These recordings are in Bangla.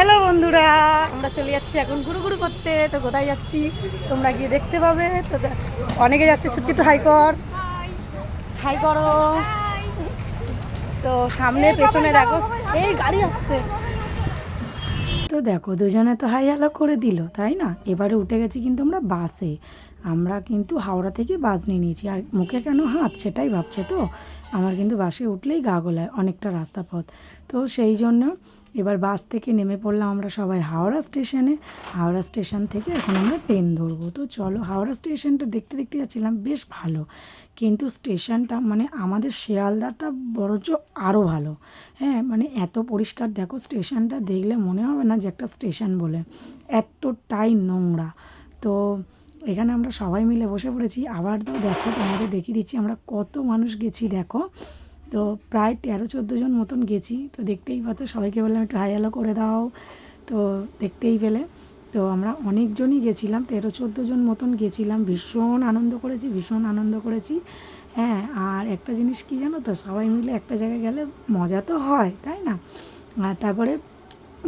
হ্যালো বন্ধুরা। আমরা চলে যাচ্ছি এখন ঘুরু ঘুরু করতে। তো কোথায় যাচ্ছি? তোমরা গিয়ে দেখতে পাবে। তো অনেকে যাচ্ছে ছুটকি একটু হাই কর। হাই করো। তো সামনে পেছনে দেখো। এই গাড়ি আসছে। তো দেখো দুজনে তো হাই হ্যালো করে দিল তাই না? এবারে উঠে গেছি কিন্তু আমরা বাসে। আমরা কিন্তু হাওড়া থেকে বাস নিয়ে নিয়েছি। আর মুখে কেন হাত? সেটাই ভাবছ তো। আমার কিন্তু বাসে উঠলেই গা গোলায় অনেকটা রাস্তা পথ। তো সেই জন্য এবার বাস থেকে নেমে পড়লাম আমরা সবাই হাওড়া স্টেশনে। হাওড়া স্টেশন থেকে এখন আমরা ট্রেন ধরবো। তো চলো হাওড়া স্টেশনটা দেখতে দেখতে যাচ্ছিলাম, বেশ ভালো। কিন্তু স্টেশনটা মানে আমাদের শিয়ালদাটা বরঞ্চ আরও ভালো। হ্যাঁ মানে এত পরিষ্কার দেখো স্টেশনটা দেখলে মনে হবে না যে একটা স্টেশন বলে। এতটাই নোংরা। তো এখানে আমরা সবাই মিলে বসে পড়েছি। আবার তো দেখো, তোমাদের দেখিয়ে দিচ্ছি, আমরা কত মানুষ গেছি, দেখো। তো প্রায় তেরো, চোদ্দ জন মতন গেছি। তো দেখতেই পাচ্ছ, সবাইকে বললাম, একটু হাই হ্যালো করে দাও। তো দেখতেই পেলে। তো আমরা অনেকজনই গেছিলাম, তেরো, চোদ্দ জন মতন গেছিলাম। ভীষণ আনন্দ করেছি, ভীষণ আনন্দ করেছি। হ্যাঁ আর একটা জিনিস কি জানো তো, সবাই মিলে একটা জায়গায় গেলে মজা তো হয়, তাই না? আর তারপরে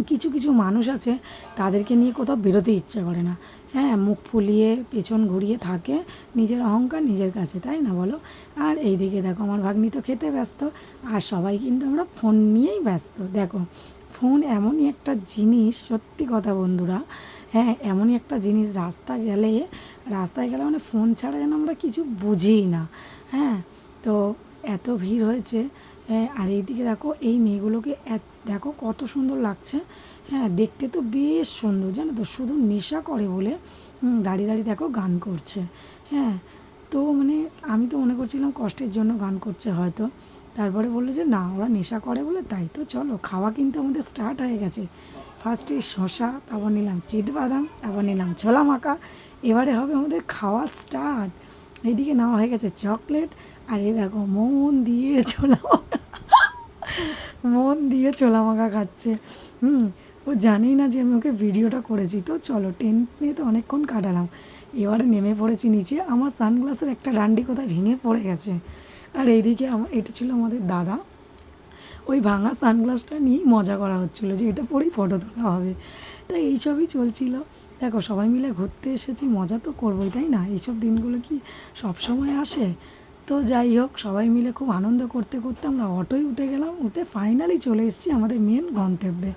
কিছু কিছু মানুষ আছে, তাদেরকে নিয়ে কোথাও বেরোতে ইচ্ছে করে না। হ্যাঁ মুখ ফুলিয়ে পেছন ঘুরিয়ে থাকে নিজের অহংকার নিজের কাছে তাই না বলো? আর এই দিকে দেখো আমার ভাগ্নি তো খেতে ব্যস্ত আর সবাই কিন্তু আমরা ফোন নিয়েই ব্যস্ত। দেখো ফোন এমনই একটা জিনিস সত্যি কথা বন্ধুরা হ্যাঁ এমনই একটা জিনিস রাস্তা গেলে রাস্তায় গেলে মানে ফোন ছাড়া যেন আমরা কিছু বুঝিই না হ্যাঁ? তো এত ভিড় হয়েছে হ্যাঁ, আর এইদিকে দেখো এই মেয়েগুলোকে দেখো কত সুন্দর লাগছে হ্যাঁ দেখতে তো বেশ সুন্দর, জানো তো? শুধু নেশা করে বলে দাঁড়িয়ে দাঁড়িয়ে দেখো গান করছে। হ্যাঁ তো মানে আমি তো মনে করছিলাম কষ্টের জন্য গান করছে হয়তো। তারপরে বলল যে, না, ওরা নেশা করে বলে তাই তো, চলো, খাওয়া কিন্তু আমাদের স্টার্ট হয়ে গেছে। ফার্স্টে শশা তারপর নিলাম চিট বাদাম তারপর নিলাম ছোলা মাখা, এবারে হবে আমাদের খাওয়া স্টার্ট এইদিকে নেওয়া হয়ে গেছে চকলেট আর এই দেখো, মন দিয়ে ছোলা মাখা, মন দিয়ে ছোলা মাখা খাচ্ছে। হুম ও জানেই না যে আমি ওকে ভিডিওটা করেছি। তো চলো টেন্ট তো অনেকক্ষণ কাটালাম। এবারে নেমে পড়েছি নিচে। আমার সানগ্লাসের একটা ডান্ডি কোথায় ভেঙে পড়ে গেছে। আর এইদিকে আমার এটা ছিল আমাদের দাদা। ওই ভাঙা সানগ্লাসটা নিয়েই মজা করা হচ্ছিল যে এটা পরেই ফটো তোলা হবে। তো এইসবই চলছিল। দেখো, সবাই মিলে ঘুরতে এসেছি, মজা তো করবোই, তাই না? এইসব দিনগুলো কি সব সময় আসে? তো যাই হোক, সবাই মিলে খুব আনন্দ করতে করতে আমরা অটোয় উঠে গেলাম। উঠে ফাইনালি চলে এসেছি আমাদের মেন গন্তব্যে।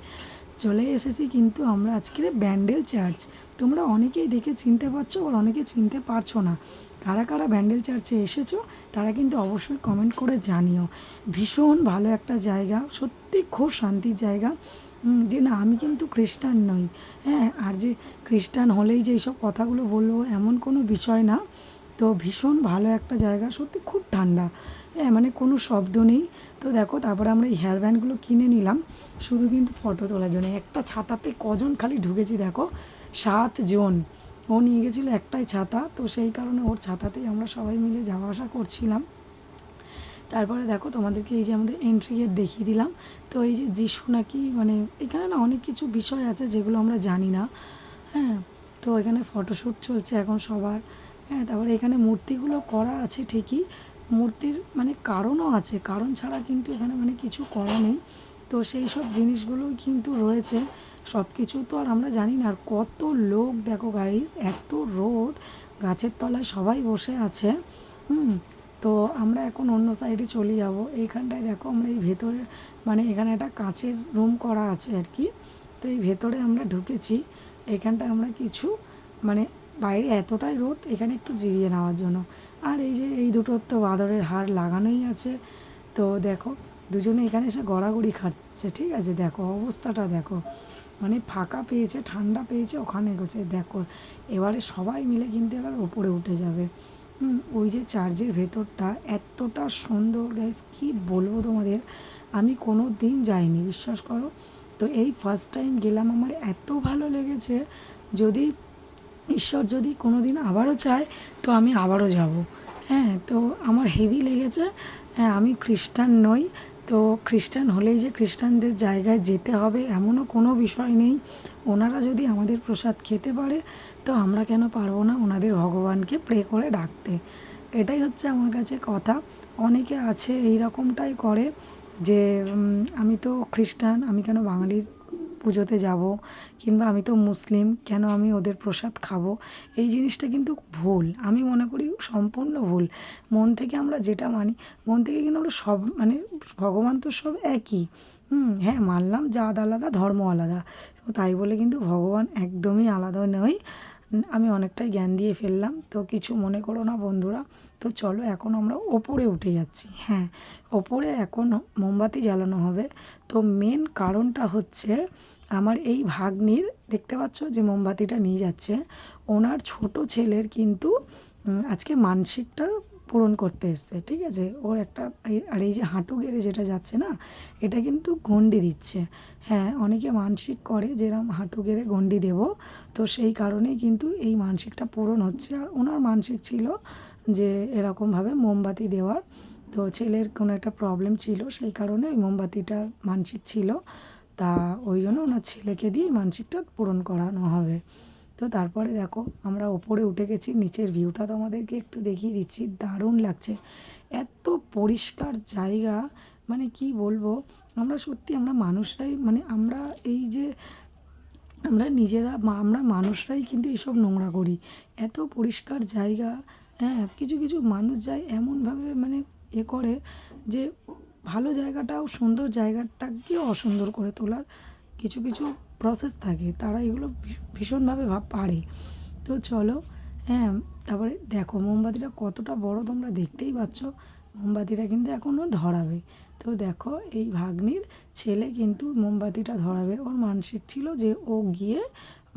চলে এসেছি কিন্তু আমরা আজকের ব্যান্ডেল চার্চ। তোমরা অনেকেই দেখে চিনতে পারছ আর অনেকে চিনতে পারছ না। কারা কারা ব্যান্ডেল চার্চে এসেছ, তারা কিন্তু অবশ্যই কমেন্ট করে জানিও। ভীষণ ভালো একটা জায়গা, সত্যি খুব শান্তির জায়গা। যে না, আমি কিন্তু খ্রিস্টান নই। হ্যাঁ আর যে খ্রিস্টান হলেই যে এইসব কথাগুলো বলব এমন কোনো বিষয় না। তো ভীষণ ভালো একটা জায়গা, সত্যি খুব ঠান্ডা। হ্যাঁ মানে কোনো শব্দ নেই। তো দেখো, তারপরে আমরা এই হেয়ার ব্যান্ডগুলো কিনে নিলাম। শুধু কিন্তু ফটো তোলার জন্য। একটা ছাতাতে কজন খালি ঢুকেছি দেখো, সাত জন। ও নিয়ে গেছিল একটাই ছাতা। তো সেই কারণে ওর ছাতাতেই আমরা সবাই মিলে যাওয়া আসা করছিলাম। তারপরে দেখো, তোমাদেরকে এই যে আমাদের এন্ট্রি গেট দেখিয়ে দিলাম। তো এই যে যিশু নাকি মানে এখানে না অনেক কিছু বিষয় আছে যেগুলো আমরা জানি না। হ্যাঁ তো এখানে ফটোশ্যুট চলছে এখন সবার। হ্যাঁ তারপরে এখানে মূর্তিগুলো করা আছে ঠিকই। মূর্তির মানে কারণও আছে। কারণ ছাড়া কিন্তু এখানে মানে কিছু করা নেই। তো সেই সব জিনিসগুলোই কিন্তু রয়েছে। সব কিছু তো আর আমরা জানি না। আর কত লোক দেখো গাইস এত রোদ। গাছের তলায় সবাই বসে আছে। হুম, তো আমরা এখন অন্য সাইডে চলে যাব। এইখানটায় দেখো আমরা এই ভেতরে মানে এখানে একটা কাঁচের রুম করা আছে আর কি। তো এই ভেতরে আমরা ঢুকেছি। এখানটায় আমরা কিছু মানে বাইরে এতটাই রোদ, এখানে একটু জিরিয়ে নেওয়ার জন্য। আর এই যে এই দুটোর তো বাঁদরের হাড় লাগানোই আছে। তো দেখো, দুজনে এখানে এসে গড়াগড়ি খাচ্ছে ঠিক আছে? দেখো, অবস্থাটা দেখো। মানে ফাঁকা পেয়েছে, ঠান্ডা পেয়েছে, ওখানে গেছে দেখো, এবারে সবাই মিলে কিন্তু এবার ওপরে উঠে যাবে। ওই যে চার্জের ভেতরটা এতটা সুন্দর গাইস কি বলব তোমাদের? আমি কোনো দিন যাইনি, বিশ্বাস করো। তো এই ফার্স্ট টাইম গেলাম, আমার এত ভালো লেগেছে। যদি ঈশ্বর যদি কোনো দিন আবারও চায়, তো আমি আবারও যাব। হ্যাঁ তো আমার হেভি লেগেছে। হ্যাঁ আমি খ্রিস্টান নই। তো খ্রিস্টান হলেই যে খ্রিস্টানদের জায়গায় যেতে হবে, এমনও কোনো বিষয় নেই। ওনারা যদি আমাদের প্রসাদ খেতে পারে, তো আমরা কেন পারব না ওনাদের ভগবানকে প্রে করে ডাকতে? এটাই হচ্ছে আমার কাছে কথা। অনেকে আছে এই রকমটাই করে যে আমি তো খ্রিস্টান, আমি কেন বাঙালির পুজোতে যাব কিংবা আমি তো মুসলিম, কেন আমি ওদের প্রসাদ খাব? এই জিনিসটা কিন্তু ভুল। আমি মনে করি সম্পূর্ণ ভুল। মন থেকে আমরা যেটা মানি, মন থেকে কিন্তু আমরা সব মানে ভগবান তো সব একই। হুম হ্যাঁ মানলাম, জাত আলাদা, ধর্ম আলাদা। তাই বলে কিন্তু ভগবান একদমই আলাদা নয়। আমি অনেকটাই জ্ঞান দিয়ে ফেললাম। তো কিছু মনে করো না বন্ধুরা। তো চলো এখন আমরা ওপরে উঠে যাচ্ছি। হ্যাঁ ওপরে এখন মোমবাতি জ্বালানো হবে। তো মেন কারণটা হচ্ছে আমার এই ভাগ্নির, দেখতে পাচ্ছ যে মোমবাতিটা নিয়ে যাচ্ছে। ওনার ছোট ছেলের কিন্তু আজকে মানসিকটা পূরণ করতে এসছে, ঠিক আছে? ওর একটা আর এই যে হাঁটু গেড়ে যেটা যাচ্ছে না, এটা কিন্তু গন্ডি দিচ্ছে। হ্যাঁ অনেকে মানসিক করে যেরকম হাঁটু গেড়ে গন্ডি দেব, তো সেই কারণেই কিন্তু এই মানসিকটা পূরণ হচ্ছে। আর ওনার মানসিক ছিল যে এরকমভাবে মোমবাতি দেওয়ার, তো ছেলের কোনো একটা প্রবলেম ছিল, সেই কারণে ওই মোমবাতিটা মানসিক ছিল। তা ওই জন্য ওনার ছেলেকে দিয়ে মানসিকটা পূরণ করানো হবে। তো তারপরে দেখো, আমরা ওপরে উঠে গেছি, নিচের ভিউটা তোমাদেরকে একটু দেখিয়ে দিচ্ছি। দারুণ লাগছে। এত পরিষ্কার জায়গা মানে কি বলব, আমরা সত্যি, আমরা মানুষরাই মানে আমরা এই যে, আমরা নিজেরা আমরা মানুষরাই কিন্তু এইসব নোংরা করি। এত পরিষ্কার জায়গা হ্যাঁ কিছু কিছু মানুষ যায় এমনভাবে মানে এ করে যে ভালো জায়গাটাও সুন্দর জায়গাটাকেও অসুন্দর করে তোলার। কিছু কিছু প্রসেস থাকে, তারা এগুলো ভীষণভাবে ভাব পারে। তো চলো হ্যাঁ তারপরে দেখো মোমবাতিটা কতটা বড় তোমরা দেখতেই পাচ্ছ, মোমবাতিটা কিন্তু এখনও ধরাবে। তো দেখো, এই ভাগ্নির ছেলে কিন্তু মোমবাতিটা ধরাবে। ওর মানসিক ছিল যে ও গিয়ে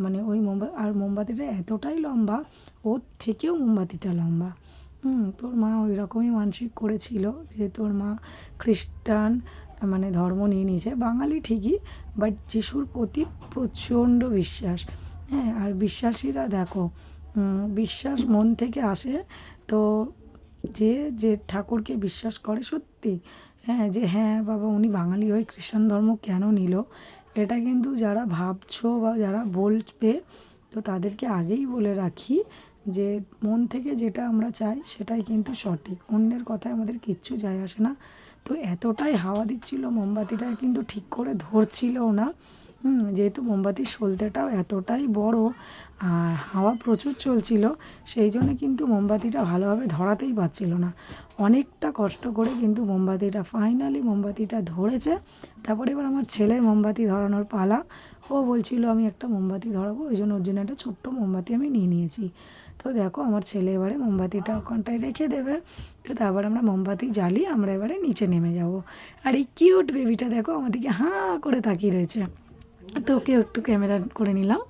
মানে ওই মোমবা, আর মোমবাতিটা এতটাই লম্বা, ওর থেকেও মোমবাতিটা লম্বা। হুম, তোর মা ওই রকমই মানসিক করেছিল যে তোর মা খ্রিস্টান মানে ধর্ম নিয়ে নিয়েছে। বাঙালি ঠিকই বাট যিশুর প্রতি প্রচণ্ড বিশ্বাস। হ্যাঁ আর বিশ্বাসীরা দেখো বিশ্বাস মন থেকে আসে তো যে যে ঠাকুরকে বিশ্বাস করে সত্যি। হ্যাঁ যে হ্যাঁ বাবা, উনি বাঙালি হয়ে খ্রিস্টান ধর্ম কেন নিল? এটা কিন্তু যারা ভাবছ বা যারা বলবে, তো তাদেরকে আগেই বলে রাখি যে, মন থেকে যেটা আমরা চাই সেটাই কিন্তু সঠিক। অন্যের কথায় আমাদের কিচ্ছু যায় আসে না। তো এতটাই হাওয়া দিচ্ছিল মোমবাতিটা কিন্তু ঠিক করে ধরছিলও না। যেহেতু মোমবাতির সলতেটাও এতটাই বড় আর হাওয়া প্রচুর চলছিল, সেই জন্য কিন্তু মোমবাতিটা ভালোভাবে ধরাতেই পারছিল না। অনেকটা কষ্ট করে কিন্তু মোমবাতিটা ফাইনালি মোমবাতিটা ধরেছে। তারপরে এবার আমার ছেলের মোমবাতি ধরানোর পালা। ও বলছিল, আমি একটা মোমবাতি ধরাবো, ওই জন্য ওর জন্য একটা ছোট্ট মোমবাতি আমি নিয়ে নিয়েছি। তো দেখো আমার ছেলে এবারে মোমবাতিটা ওখানটায় রেখে দেবে। তো তারপর আমরা মোমবাতি জ্বালিয়ে আমরা এবারে নিচে নেমে যাব। আর এই কিউট বেবিটা দেখো আমাদেরকে হাঁ করে তাকিয়ে রয়েছে। তো ওকে একটু ক্যামেরা করে নিলাম।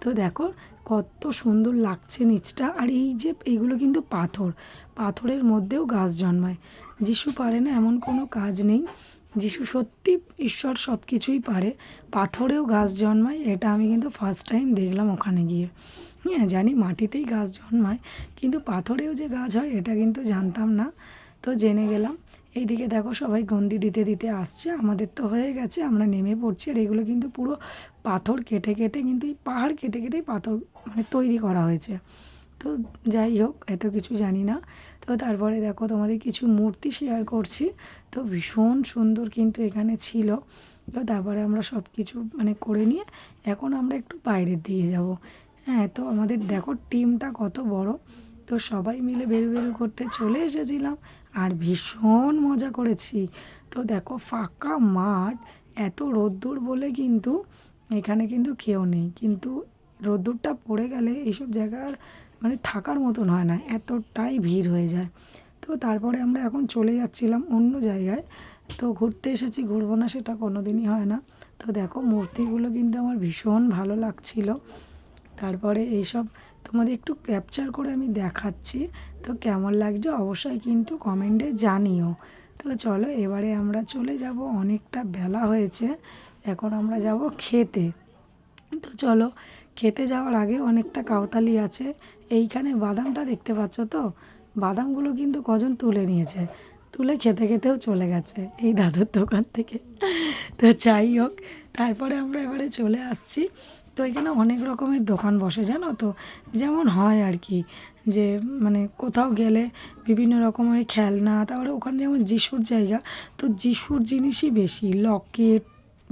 তো দেখো কত সুন্দর লাগছে নিচটা। আর এই যে এইগুলো কিন্তু পাথর। পাথরের মধ্যেও গাছ জন্মায়। যিশু পারে না এমন কোনো কাজ নেই। যিশু সত্যি ঈশ্বর সব কিছুই পারে। পাথরেও গাছ জন্মায়, এটা আমি কিন্তু ফার্স্ট টাইম দেখলাম ওখানে গিয়ে। হ্যাঁ জানি মাটিতেই গাছ জন্মায়, কিন্তু পাথরেও যে গাছ হয়, এটা কিন্তু জানতাম না। তো জেনে গেলাম। এইদিকে দেখো সবাই গন্ডি দিতে দিতে আসছে, আমাদের তো হয়ে গেছে, আমরা নেমে পড়ছি, আর এগুলো কিন্তু পুরো পাথর কেটে কেটে কিন্তু এই পাহাড় কেটে কেটেই পাথর মানে তৈরি করা হয়েছে। তো যাই হোক, এত কিছু জানি না। তো তারপরে দেখো, তোমাদের কিছু মূর্তি শেয়ার করছি। তো ভীষণ সুন্দর কিন্তু এখানে ছিল। তো তারপরে আমরা সব কিছু মানে করে নিয়ে এখন আমরা একটু বাইরের দিকে যাব। হ্যাঁ তো আমাদের দেখো টিমটা কত বড়। তো সবাই মিলে বেরু বেরু করতে চলে এসেছিলাম আর ভীষণ মজা করেছি। তো দেখো ফাঁকা মাঠ, এত রোদ্দুর বলে কিন্তু এখানে কিন্তু কেউ নেই। কিন্তু রোদ্দুরটা পড়ে গেলে এইসব জায়গার মানে থাকার মতন হয় না, এতটাই ভিড় হয়ে যায়। তো তারপরে আমরা এখন চলে যাচ্ছিলাম অন্য জায়গায়। তো ঘুরতে এসেছি, ঘুরবো না সেটা কোনো দিনই হয় না। তো দেখো মূর্তিগুলো কিন্তু আমার ভীষণ ভালো লাগছিল। তারপরে এইসব তোমাদের একটু ক্যাপচার করে আমি দেখাচ্ছি। তো কেমন লাগছে অবশ্যই কিন্তু কমেন্টে জানিও। তো চলো এবারে আমরা চলে যাব, অনেকটা বেলা হয়েছে, এখন আমরা যাব খেতে। তো চলো, খেতে যাওয়ার আগে অনেকটা কাউতালি আছে এইখানে বাদামটা দেখতে পাচ্ছ তো? বাদামগুলো কিন্তু কজন তুলে নিয়েছে? তুলে খেতে খেতেও চলে গেছে এই দাদুর দোকান থেকে। তো যাই হোক, তারপরে আমরা এবারে চলে আসছি। তো এখানে অনেক রকমের দোকান বসে, জানো তো? যেমন হয় আর কি, যে মানে কোথাও গেলে বিভিন্ন রকমের খেলনা, তারপরে ওখানে যেমন যিশুর জায়গা, তো যিশুর জিনিসই বেশি। লকেট,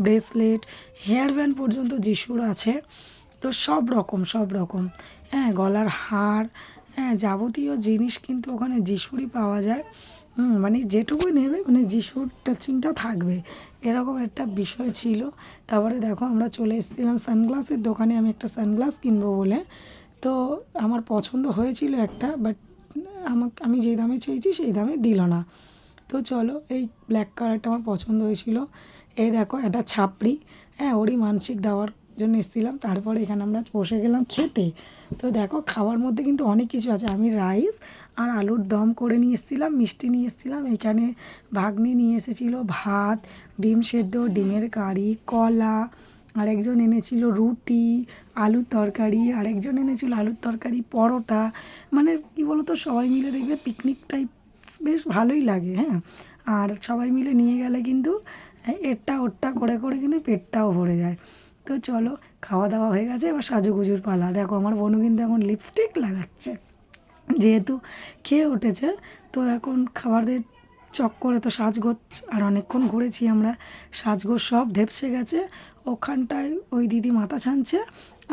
ব্রেসলেট, হেয়ার ব্যান্ড পর্যন্ত যিশুর আছে। তো সব রকম সব রকম। হ্যাঁ গলার হার হ্যাঁ যাবতীয় জিনিস কিন্তু ওখানে যিশুরই পাওয়া যায়। মানে যেটুকুই নেবে মানে যিশুর টাচিংটা থাকবে। এরকম একটা বিষয় ছিল। তারপরে দেখো আমরা চলে এসেছিলাম সানগ্লাসের দোকানে, আমি একটা সানগ্লাস কিনবো বলে। তো আমার পছন্দ হয়েছিল একটা, বাট আমাকে, আমি যে দামে চেয়েছি সেই দামে দিল না। তো চলো, এই ব্ল্যাক কালারটা আমার পছন্দ হয়েছিল। এই দেখো, একটা ছাপড়ি হ্যাঁ ওরই মানসিক দেওয়ার জন্য এসেছিলাম। তারপরে এখানে আমরা বসে গেলাম খেতে। তো দেখো, খাওয়ার মধ্যে কিন্তু অনেক কিছু আছে। আমি রাইস আর আলুর দম করে নিয়ে এসেছিলাম, মিষ্টি নিয়ে এসেছিলাম। এখানে ভাগ্নি নিয়ে এসেছিল ভাত, ডিম সেদ্ধ, ডিমের কারি, কলা, আরেকজন এনেছিল রুটি, আলুর তরকারি, আরেকজন এনেছিল আলুর তরকারি, পরোটা। মানে কী বলতো, সবাই মিলে দেখবে পিকনিক টাইপ বেশ ভালোই লাগে হ্যাঁ? আর সবাই মিলে নিয়ে গেলে কিন্তু এরটা ওরটা করে করে কিন্তু পেটটাও ভরে যায়। তো চলো খাওয়া দাওয়া হয়ে গেছে, এবার সাজুগুজুর পালা। দেখো, আমার বোনু কিন্তু এখন লিপস্টিক লাগাচ্ছে। যেহেতু খেয়ে উঠেছে, তো এখন খাবারের চক্করে তো সাজগোজ, আর অনেকক্ষণ ঘুরেছি আমরা, সাজগোজ সব ধেপসে গেছে। ওখানটায় ওই দিদি মাথা ছানছে,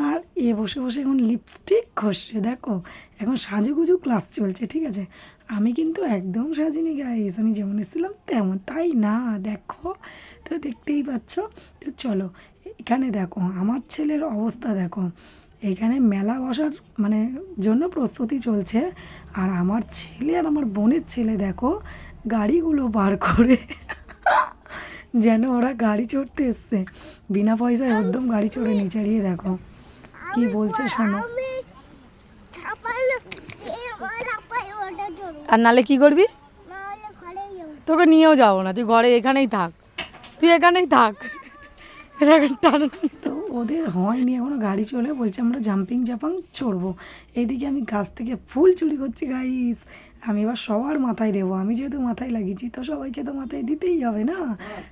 আর এ বসে বসে এখন লিপস্টিক ঘষছে। দেখো, এখন সাজুগুজু ক্লাস চলছে, ঠিক আছে? আমি কিন্তু একদম সাজিনি গাইস আমি যেমন এসেছিলাম তেমন, তাই না? দেখো, তো দেখতেই পাচ্ছ। তো চলো এখানে দেখো আমার ছেলের অবস্থা দেখো। এখানে মেলা বসার মানে জন্য প্রস্তুতি চলছে। আর আমার ছেলে আর আমার বোনের ছেলে দেখো গাড়িগুলো বার করে যেন ওরা গাড়ি চড়তে এসছে। বিনা পয়সায় একদম গাড়ি চড়ে নিচে এড়িয়ে দেখো। কি বলছে শোনো। আর নালে কি করবি? তোকে নিয়েও যাব না তুই ঘরে এখানেই থাক। তুই এখানেই থাক। তো ওদের হয়নি, এখনও গাড়ি চলে, বলছে আমরা জাম্পিং জাপাং চড়বো। এইদিকে আমি গাছ থেকে ফুল চুরি করছি গাইস আমি এবার সবার মাথায় দেবো, আমি যেহেতু মাথায় লাগিয়েছি, তো সবাইকে তো মাথায় দিতেই হবে না?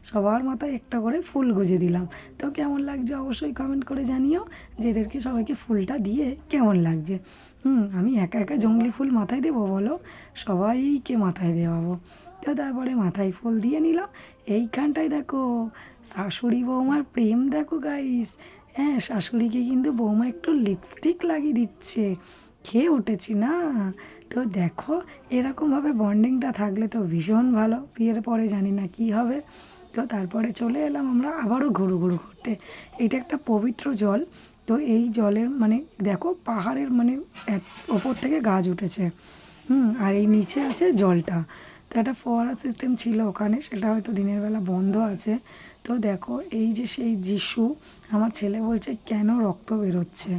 সবার মাথায় একটা করে ফুল গুজে দিলাম। তো কেমন লাগছে অবশ্যই কমেন্ট করে জানিও, যে এদেরকে সবাইকে ফুলটা দিয়ে কেমন লাগছে। হুম, আমি একা একা জঙ্গলি ফুল মাথায় দেবো বলো? সবাইকে মাথায় দেওয়াবো। তো তারপরে মাথায় ফুল দিয়ে নিলাম এইখানটায় দেখো, শাশুড়ি বৌমার প্রেম দেখো গাইস হ্যাঁ শাশুড়িকে কিন্তু বৌমা একটু লিপস্টিক লাগিয়ে দিচ্ছে। খেয়ে উঠেছি না। তো দেখো, এরকমভাবে বন্ডিংটা থাকলে তো ভীষণ ভালো। বিয়ের পরে জানি না কি হবে। তো তারপরে চলে এলাম আমরা আবারও ঘুরু ঘুরু করতে এটা একটা পবিত্র জল। তো এই জলের মানে দেখো, পাহাড়ের মানে ওপর থেকে গাছ উঠেছে। হুম, আর এই নিচে আছে জলটা। তো একটা ফোয়ারা সিস্টেম ছিল ওখানে, সেটা হয়তো দিনের বেলা বন্ধ আছে। তো দেখো, এই যে সেই যিশু, আমার ছেলে বলছে, কেন রক্ত বেরোচ্ছে?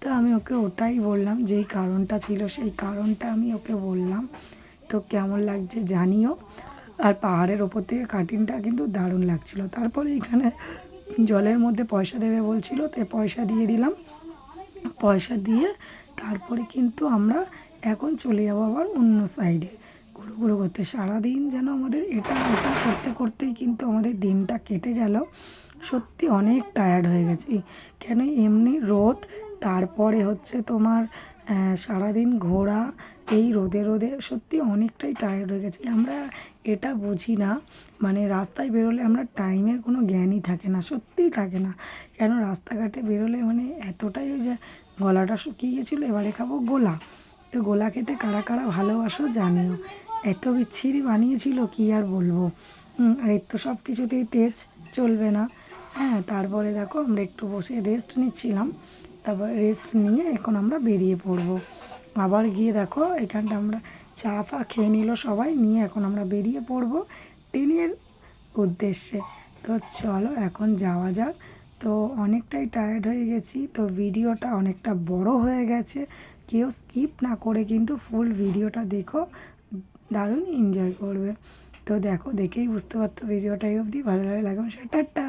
তো আমি ওকে ওটাই বললাম, যেই কারণটা ছিল সেই কারণটা আমি ওকে বললাম। তো কেমন লাগছে জানিও। আর পাহাড়ের ওপর থেকে কাটিংটা কিন্তু দারুণ লাগছিল। তারপরে এখানে জলের মধ্যে পয়সা দেবে বলছিল, তো পয়সা দিয়ে দিলাম। পয়সা দিয়ে তারপরে কিন্তু আমরা এখন চলে যাব আবার অন্য সাইডে ঘুরো করতে। সারাদিন যেন আমাদের এটা ওটা করতে করতেই কিন্তু আমাদের দিনটা কেটে গেল। সত্যি অনেক টায়ার্ড হয়ে গেছি। কেন এমনি রোদ? তারপরে হচ্ছে তোমার সারাদিন ঘোরা, এই রোদে রোদে সত্যি অনেকটাই টায়ার্ড হয়ে গেছি। আমরা এটা বুঝি না। মানে রাস্তায় বেরোলে আমরা টাইমের কোনো জ্ঞানই থাকে না, সত্যিই থাকে না। কেন রাস্তাঘাটে বেরোলে মানে এতটাই ওই যে গলাটা শুকিয়ে গেছিল, এবারে খাব গোলা। তো গোলা খেতে কারা কারা ভালোবাসো জানিও। এত বিচ্ছিরি বানিয়েছিল, কি আর বলব? আর এর তো সব কিছুতেই তেজ চলবে না। হ্যাঁ তারপরে দেখো আমরা একটু বসে রেস্ট নিচ্ছিলাম। তারপরে রেস্ট নিয়ে এখন আমরা বেরিয়ে পড়ব। আবার গিয়ে দেখো, এখানটা আমরা চা ফা খেয়ে নিল সবাই, নিয়ে এখন আমরা বেরিয়ে পড়ব ট্রেনের উদ্দেশ্যে। তো চলো এখন যাওয়া যাক। তো অনেকটাই টায়ার্ড হয়ে গেছি, তো ভিডিওটা অনেকটা বড় হয়ে গেছে। কেউ স্কিপ না করে কিন্তু ফুল ভিডিওটা দেখো। দারুণ এনজয় করবে। তো দেখো, দেখেই বুঝতে পারতো ভিডিওটাই অবধি। ভালো লাগে লাগবে সেটা টাটা।